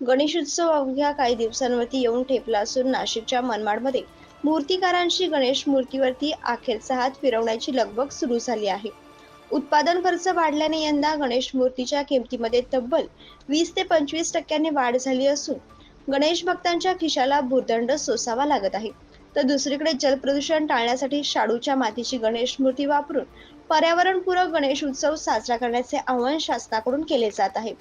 गणेशोत्सव अवघ्या काही दिवसांवरती येऊन ठेपला असून नाशिकच्या मनमाडमध्ये मूर्तिकारांची गणेश मूर्तीवरती अखेरचा हात फिरवण्याची लगबग सुरू झाली आहे. उत्पादन खर्च वाढल्याने यंदा गणेश मूर्तीच्या किमतीमध्ये तब्बल वीस ते पंचवीस टक्क्यांनी वाढ झाली असून गणेश भक्तांच्या खिशाला भुर्दंड सोसावा लागत आहे. तर दुसरीकडे जलप्रदूषण टाळण्यासाठी शाडूच्या मातीची गणेश मूर्ती वापरून पर्यावरणपूरक गणेश उत्सव साजरा करण्याचे आवाहन शासनाकडून केले जात आहे.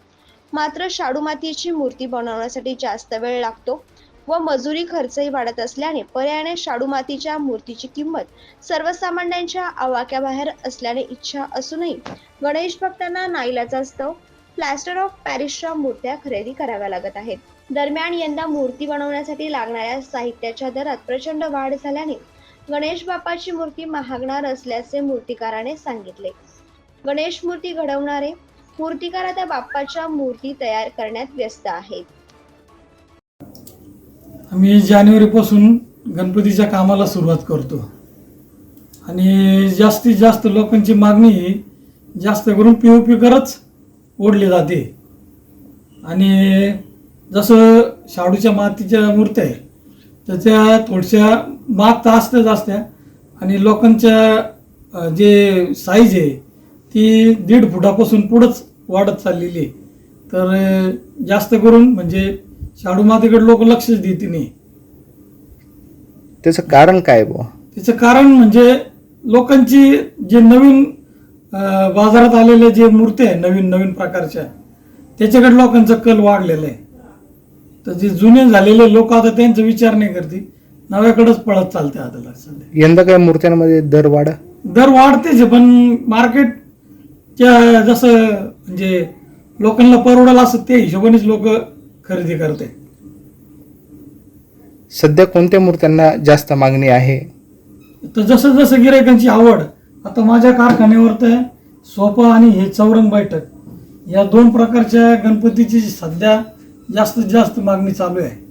मात्र शाडू मातीची मूर्ती बनवण्यासाठी जास्त वेळ लागतो व मजुरी खर्चही वाढत असल्याने पर्यायाने शाडू मातीच्या मूर्तीची किंमत सर्वसामान्यांच्या आवाक्याबाहेर असल्याने इच्छा असूनही गणेश भक्तांना नाईलाजास्तव प्लॅस्टर ऑफ पॅरिसच्या मूर्त्या खरेदी कराव्या लागत आहेत. दरम्यान यंदा मूर्ती बनवण्यासाठी लागणाऱ्या साहित्याच्या दरात प्रचंड वाढ झाल्याने गणेश बाप्पाची मूर्ती महागणार असल्याचे मूर्तिकाराने सांगितले. गणेश मूर्ती घडवणारे मूर्तिकार आता बाप्पाच्या मूर्ती तयार करण्यात व्यस्त आहेत. आम्ही जानेवारीपासून गणपतीच्या कामाला सुरुवात करतो. आणि जास्तीत जास्त लोकांची मागणी ही जास्त करून पी ओ पी करच ओढली जाते. आणि जसं शाडूच्या मातीच्या मूर्त्या आहे त्याच्या थोडशा माग तर असत्याच असत्या. आणि लोकांच्या जे साईज आहे ती दीड फुटापासून पुढंच वाढत चाललेली आहे. तर जास्त करून म्हणजे शाडू मातीकडे लोक लक्षच देते नाही. त्याचं कारण काय बुवा? त्याचं कारण म्हणजे लोकांची जे नवीन अं, बाजारात आलेल्या जे मूर्त्या आहे नवीन नवीन प्रकारच्या त्याच्याकडे लोकांचा कल वाढलेला आहे. तर जे जुने झालेले लोक आता त्यांचा विचार नाही करते. नव्याकडेच पळत चालते आता सध्या यंदा काय मूर्त्यांमध्ये दर वाढ? दर वाढतेच आहे, पण मार्केटच्या जसं म्हणजे लोकांना परवडाल असं ते हिशोबानेच लोक खरेदी करते सध्या कोणत्या मूर्त्यांना जास्त मागणी आहे? तर जसं जसं गिरायकांची आवड आता माझ्या कारखान्यावर तर सोफा आणि हे चौरंग बैठक या दोन प्रकारच्या गणपतीची सध्या जास्तीत जास्त मागणी चालू आहे.